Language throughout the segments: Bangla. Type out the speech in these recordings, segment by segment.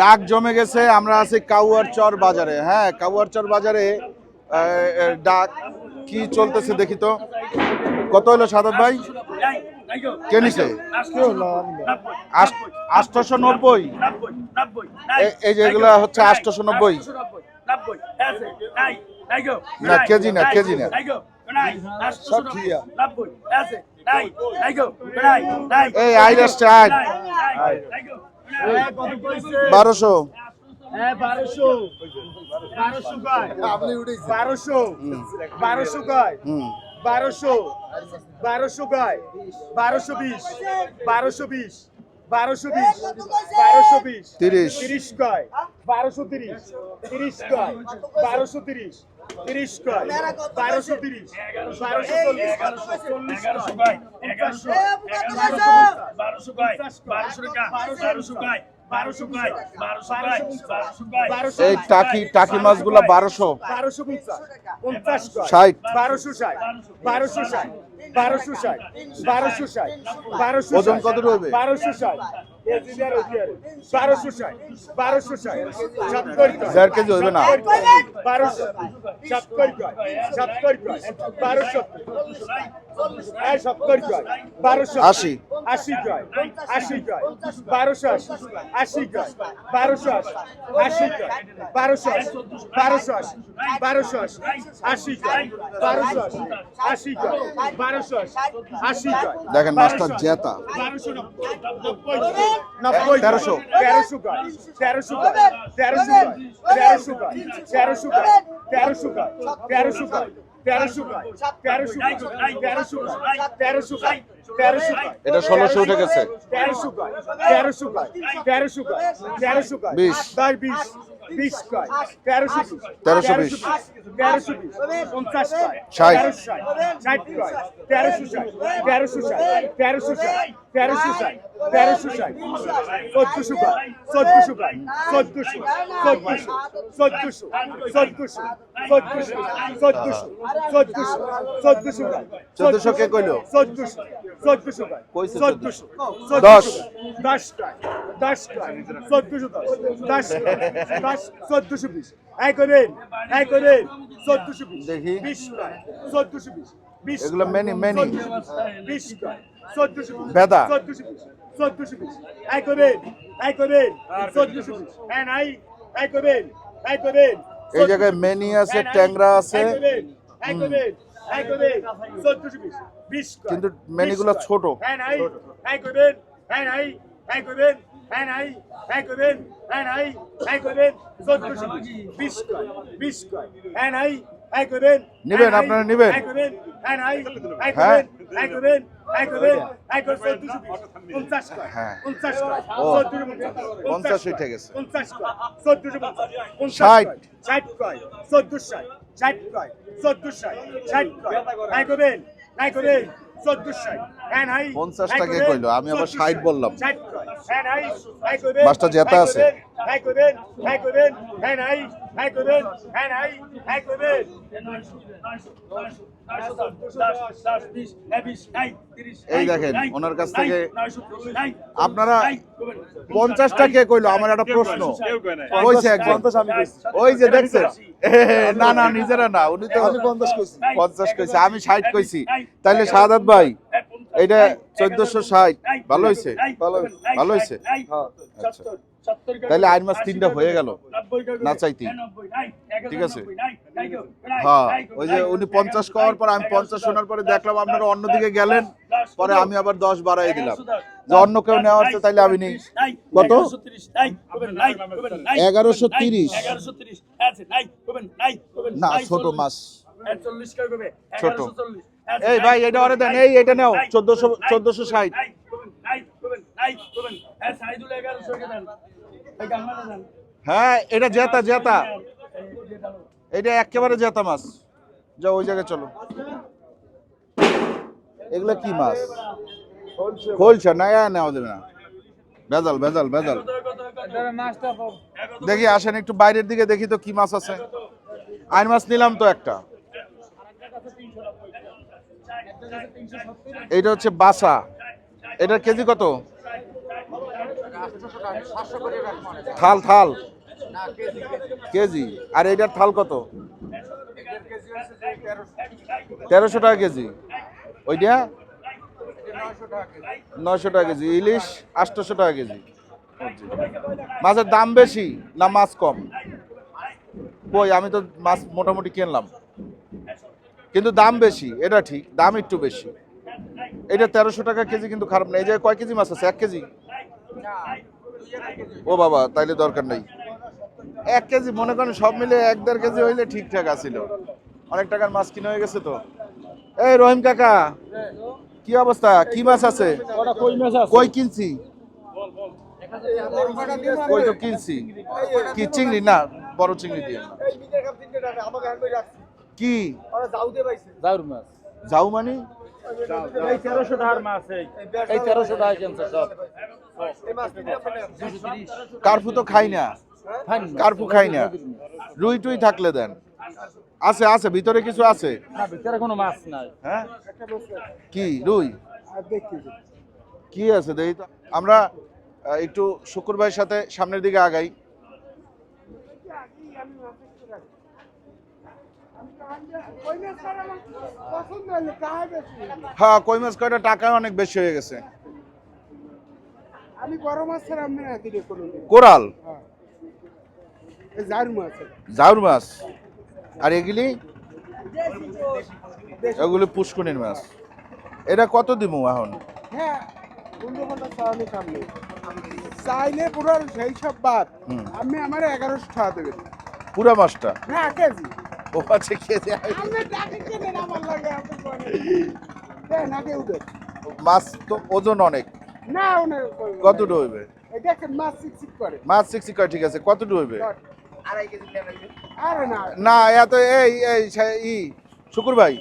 ডাক জমে গেছে আমরা আছি কাউয়ার চর বাজারে। হ্যাঁ কাউয়ার চর বাজারে ডাক কি চলতেছে দেখি তো। কত হলো সাদত ভাই? কে নিছে? আটশোশো নব্বই। এই যে এগুলো হচ্ছে আটশোশো নব্বই। না, কেজি না, কেজি না। এই আয় বারোশো বারোশো। বারোশো। গায় বারোশো। বিশ। বারোশো বিশ। বারোশো বিশ। বারোশো বিশ। তিরিশ। তিরিশ গায় বারোশো তিরিশ। তিরিশ গায় বারোশো তিরিশ। তিরিশ গায় বারোশো তিরিশ। বারোশো চল্লিশ চল্লিশ গায় এগারোশো বারোশো। গায় বারোশো টাকা বারোশো বারোশো এই টাকি টাকি মাছগুলো বারোশো বারোশো। পঞ্চাশ। পঞ্চাশ কয়। ষাট। বারোশো ষাট। বারোশো ষাট। বারোশো ষাট। বারোশো ষাট। বারোশো ওজন কত রয়েছে? বারোশো ষাট। বারোশো ষাট বারোশো ষাট। দেড় কেজি হইবে না। বারোশো সত্তর সত্তর বারোশো সত্তর বারোশো আশি। আশি কয় আশি কয় বারোশো আশি আশি কয় বারোশো আশি কয় বারোশো বারোশো আশি বারোশো আশি আশি বারোশো আশি আশি বারোশো আশি আশি দেখেন মাছটা জেতা বারোশো নব্বই নব্বই তেরোশো। তেরোশো কয় তেরোশো কয় তেরোশো কয় তেরোশো কয় তেরোশো কয় তেরোশো কয় তেরোশো কয় তেরোশো কয় তেরোশো কয় তেরোশো কয় এটা ষোলোশো উঠে গেছে তেরোশো কয় তেরোশো কয় তেরোশো কয় তেরোশো কয় বিশ। বিশ বিশ কয় তেরোশো বিশ তেরোশো বিশ। তেরোশো বিশ পঞ্চাশ কয় ষাট। তেরোশো ষাট ষাট কয় তেরোশো ষাট তেরোশো ষাট তেরোশো ষাট তেরোশো ষাট তেরোশো ষাট চোদ্দশো কয় চোদ্দশো কয় চোদ্দশো চোদ্দশো চোদ্দশো চোদ্দশো চোদ্দশো চোদ্দশো চোদ্দশো চোদ্দশো কয় চোদ্দশো কে কইলো? চোদ্দশো চোদ্দশো কয় কইছে চোদ্দশো দশ। দশ কয় দশ কয় চোদ্দশো দশ দশ কয় দশ চোদ্দশো বিশ এক করেন চোদ্দশো বিশ দেখি। বিশ কয় চোদ্দশো বিশ বিশ এগুলো many, many। বিশ কয় চোদ্দশো বিশ বেদা। চোদ্দশো বিশ চোদ্দশো বিশ এক করেন এক করেন চোদ্দশো বিশ হ্যাঁ নাই এক করেন এক করেন এই জায়গায় মেনি আছে ট্যাংরা আছে কিন্তু মেনিগুলো ছোট। হ্যাঁ নাই হ্যাঁ করবেন হ্যাঁ নাই হ্যাঁ করবেন বিশ কয় বিশ কয়। হ্যাঁ নাই হ্যাঁ করবেন নেবেন আপনারা নেবেন। হ্যাঁ করবেন হ্যাঁ নাই হ্যাঁ করবেন হ্যাঁ।, হ্যাঁ করবেন হ্যাঁ। হ্যাঁ দুশো কয় ষাট। কয় ষাট আমি আবার ষাট বললাম। ষাট কয়। নাই জেতা আছে। এই দেখেন, ওনার কাছ থেকে আপনারা পঞ্চাশটা কে কইলো? আমার একটা প্রশ্ন। কইছে একজন। ওই যে দেখছে না না নিজেরা না উনি তো আমি পঞ্চাশ কইছি। পঞ্চাশ কইছে আমি ষাট কইছি। তাইলে সাদাত ভাই এইটা চোদ্দশো ষাট ভালো হয়েছে ভালো হয়েছে আচ্ছা। তাইলে আইন মাস তিনটা হয়ে গেল না চাইতেই। ঠিক আছে? হ্যাঁ ওই যে উনি পঞ্চাশ করার পর আমি পঞ্চাশ শোনার পরে দেখলাম আপনারা অন্যদিকে গেলেন পরে আমি আবার দশ বাড়াই দিলাম যে অন্য কেউ নেওয়া হচ্ছে তাইলে আমি নেই কত? এগারোশো তিরিশ না ছোট মাছ ছোট এই ভাই এটা অরে দেন। এই এটা নাও চোদ্দশো চোদ্দশো ষাট। হ্যাঁ এটা জেতা জেতা। এটা একেবারে জেতা মাছ। যাও ওই জায়গায় চলো। এগুলো কি মাছ? খোলছে না নেওয়া যাবে না। ভেজাল ভেজাল ভেজাল। দেখি আসেন একটু বাইরের দিকে দেখি তো কি মাছ আছে। আইন মাছ নিলাম তো একটা। এইটা হচ্ছে বাসা। এটার কেজি কত? থাল থাল। কেজি। আর এইটার থাল কত? তেরোশো টাকা কেজি। ওইটা? নয়শো টাকা কেজি। ইলিশ আটশোশো টাকা কেজি। মাছের দাম বেশি না মাছ কম? কই, আমি তো মাছ মোটামুটি কিনলাম। কিন্তু দাম বেশি, এটা ঠিক, দাম একটু বেশি। এটা তেরোশো টাকা কেজি কিন্তু খারাপ না, এই যে কয় কেজি মাছ আছে? এক কেজি? ও বাবা, তাইলে দরকার নেই। এক কেজি, মনে করেন সব মিলে এক দেড় কেজি হইলে ঠিকঠাক আছিল। অনেক টাকার মাছ কিনে হয়ে গেছে তো। এই রহিম কাকা, কি অবস্থা? কি মাছ আছে? কই কিনছি? কই তো কিনছি? কি চিংড়ি? না, বড় চিংড়ি দিয়ে। কি? জাউর মাছ। যাও মানে? এই 1300 টাকার মাছ এই। এই 1300 টাকা কেনছে সব। কার্ফু তো খাই না। কার্ফু খাই না। রুই টুই থাকলে দেন। আছে আছে ভিতরে কিছু আছে? না ভিতরে কোনো মাছ নাই। হ্যাঁ? কি রুই? কি আছে? দেখি আমরা একটু শুকুর ভাইয়ের সাথে সামনের দিকে আগাই। হ্যাঁ কই মাছ কয়টা টাকা অনেক বেশি হয়ে গেছে। আমি বড় মাছ ছাড়া আমি না দিলে কোরাল? জার মাছ জাউর মাছ? আর এগুলি? এগুলি পুষ্কনির মাছ। এটা কত দিব এখন? হ্যাঁ চাইলে পুরো সেই সব বাদ। আমি আমার এগারোশো টাকা দেবেন। পুরা মাছটা? না কেজি। ও উঠে। মাছ তো ওজন অনেক। না ওনার কতটু হইবে? মাছ চিকচিক করে। ঠিক আছে। কতটু হইবে? না। এত এই এই শুকুর ভাই।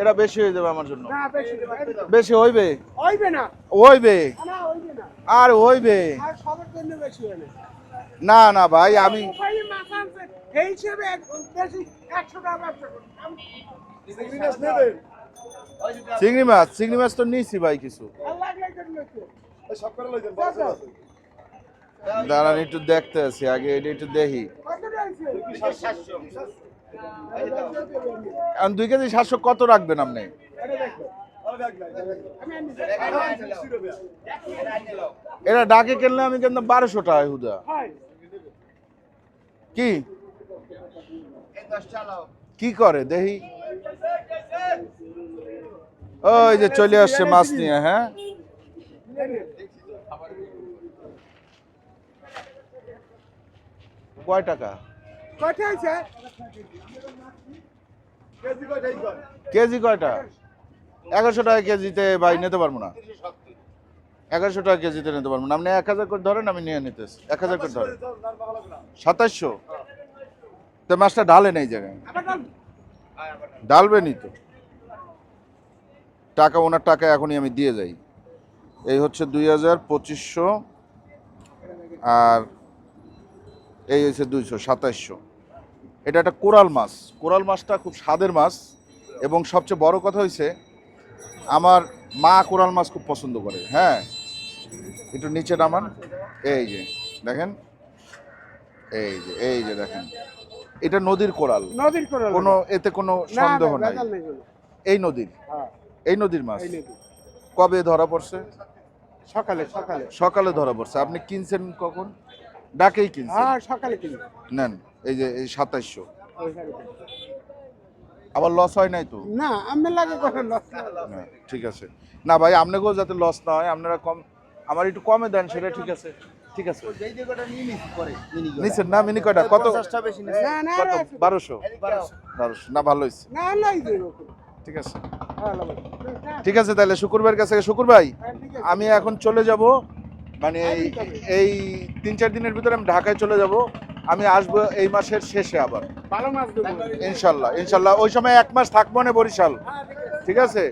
এটা বেশি হয়ে যাবে আমার জন্য। বেশি হইবে? হইবে না। হইবে? আর হইবে? না। না ভাই আমি হিসেবে একশো টাকা ব্যবসা চিংড়ি মাছ চিংড়ি মাছ তো নিয়েছি ভাই কিছু। দাঁড়ান একটু দেখতে আছি আগে এটা একটু দেখি। এখন দুই কেজি সাতশো কত রাখবেন আপনি? এটা ডাকে কিনলে আমি কিন্তু বারোশো টাকা হুদা। কি? কি করে? দেখি। ওই যে চলে আসছে মাছ নিয়ে হ্যাঁ? কয় টাকা? কেজি কয়টা? এগারোশো টাকা কেজিতে ভাই নিতে পারব না। এগারোশো টাকা কেজিতে নিতে পারব না। আপনি এক হাজার করে ধরেন আমি নিয়ে নিতেছি। এক হাজার করে ধরেন। সাতাশশো? তো মাছটা ঢালেন এই জায়গায়। ডাল। ডালবেনই তো। টাকা ওনার টাকা এখনই আমি দিয়ে যাই। এই হচ্ছে দুই হাজার পঁচিশশো আর এই হচ্ছে দুইশো সাতাইশশো। এটা একটা কোরাল মাছ। কোরাল মাছটা খুব স্বাদের মাছ এবং সবচেয়ে বড় কথা হয়েছে আমার মা কোরাল মাছ খুব পছন্দ করে। হ্যাঁ একটু নিচে নামান। এই যে দেখেন? এই যে এই যে দেখেন। এটা নদীর কোরাল নদীর করে কোনো এতে কোনো সন্দেহ নাই। কোনো। এই নদীর। হ্যাঁ। এই নদীর মাছ। কবে ধরা পড়ছে? সকালে সকালে। সকালে ধরা পড়ছে। আপনি কিনছেন কখন? ডাকেই কিনছেন। হ্যাঁ সকালে কিনি। নেন এই যে এই সাতাইশশো। কিনি। আবার লস হয় নাই তো? না আমি লাগে কখন লস ঠিক আছে। না ভাই আপনাকেও যাতে লস না হয় আপনারা কম আমার একটু কমে দেন সেটা ঠিক আছে। ঠিক আছে। নিচ্ছেন না মিনি কয়টা? কত? না না কত? না, বারোশো? বারোশো। না ভালো হয়েছে। ঠিক আছে। হ্যাঁ ঠিক আছে তাহলে শুকুরবার কাছে শুকুর ভাই হ্যাঁ। আমি এখন চলে যাব। মানে এই এই তিন চার দিনের ভিতরে আমি ঢাকায় চলে যাব। আমি আসব এই মাসের শেষে আবার। ইনশাল্লাহ ইনশাল্লাহ। ওই সময় এক মাস থাকব না বরিশাল। হ্যাঁ ঠিক আছে।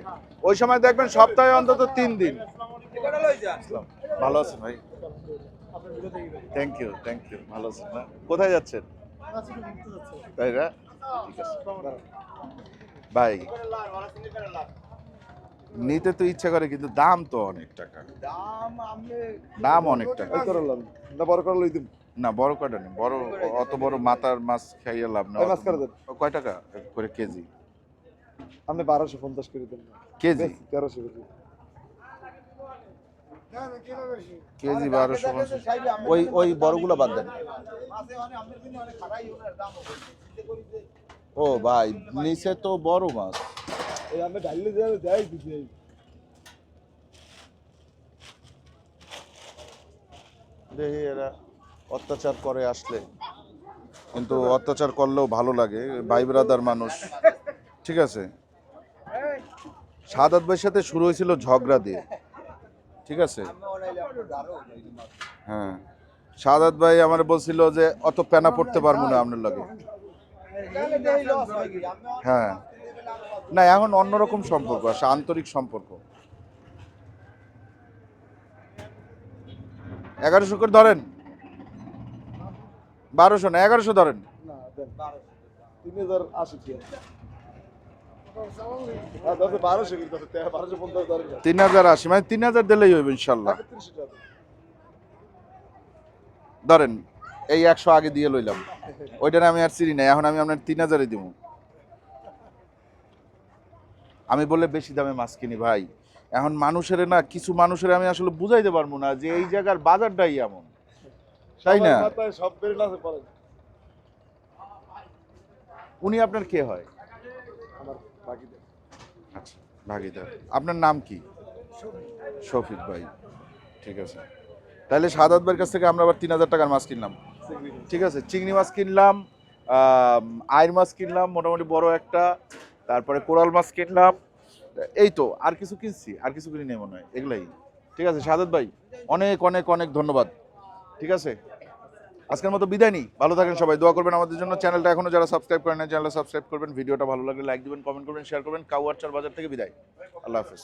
ওই সময় দেখবেন সপ্তাহে অন্তত তিন দিন। ভালো আছে ভাই? থ্যাংক ইউ থ্যাংক ইউ ভালো আছেন না? কোথায় যাচ্ছেন? তাই না ঠিক আছে। বাই। নিতে তো ইচ্ছা করে কিন্তু দাম তো অনেক টাকা। দাম অনেক টাকা। না বড় করল দিম। না বড় কয়টা নেই বড় অত বড় মাথার মাছ খাইয়ে লাভ না মাছ করে দেন। কয় টাকা? করে কেজি। আপনি বারোশো পঞ্চাশ করে দেন। কেজি? তেরোশো কেজি কেজি বারোশো ওই ওই বড়গুলো বাদ দেন। ও ভাই নিচে তো বড় মাছ। দেখি এরা অত্যাচার করে আসলে। কিন্তু অত্যাচার করলেও ভালো লাগে ভাই ব্রাদার মানুষ। ঠিক আছে? সাদাত ভাইয়ের সাথে শুরু হয়েছিল ঝগড়া দিয়ে। ঠিক আছে? হ্যাঁ। সাদাত ভাই আমার বলছিল যে অত পেনা পড়তে পারব না আপনার লাগে। হ্যাঁ। না এখন অন্যরকম সম্পর্ক আসে আন্তরিক সম্পর্ক। এগারোশো করে ধরেন। বারোশো না এগারোশো ধরেন। না তিন হাজার আশি কি হ্যাঁ দশ বারোশো কিন্তু বারোশো পঞ্চাশ ধরেন তিন হাজার আশি মানে তিন হাজার দিলেই হইবে ইনশাল্লাহ। ধরেন এই একশো আগে দিয়ে লইলাম ওইটার আমি আর চিনি না এখন আমি আপনার তিন হাজারে দিব। আমি বলে বেশি দামে মাছ কিনি ভাই। এখন মানুষের না কিছু মানুষের আমি আসলে বুঝাইতে পারব না যে এই জায়গার বাজারটাই এমন। তাই না? উনি আপনার কে হয়? আচ্ছা ভাগিদার। আপনার নাম কি? শফিক। ভাই, ঠিক আছে। তাহলে সাদাত ভাইয়ের কাছ থেকে আমরা আবার তিন হাজার টাকার মাছ কিনলাম। ঠিক আছে, চিংড়ি মাছ কিনলাম আইর মাছ কিনলাম, মোটামুটি বড় একটা। তারপরে কোরাল মাছ কিনলাম। এই তো, আর কিছু কিনছি, আর কিছু কিনি নেই মনে হয়, এগুলাই। ঠিক আছে, সাদাত ভাই, অনেক অনেক অনেক ধন্যবাদ। ঠিক আছে? আজকের মতো বিদায় নিই। ভালো থাকেন সবাই, দোয়া করবেন আমাদের জন্য। চ্যানেলটা এখনও যারা সাবস্ক্রাইব করেন চ্যানেলটা সাবস্ক্রাইব করবেন। ভিডিওটা ভালো লাগলে লাইক দিবেন কমেন্ট করবেন শেয়ার করবেন। কাউয়ারচার বাজার থেকে বিদায়। আল্লাহ হাফেজ।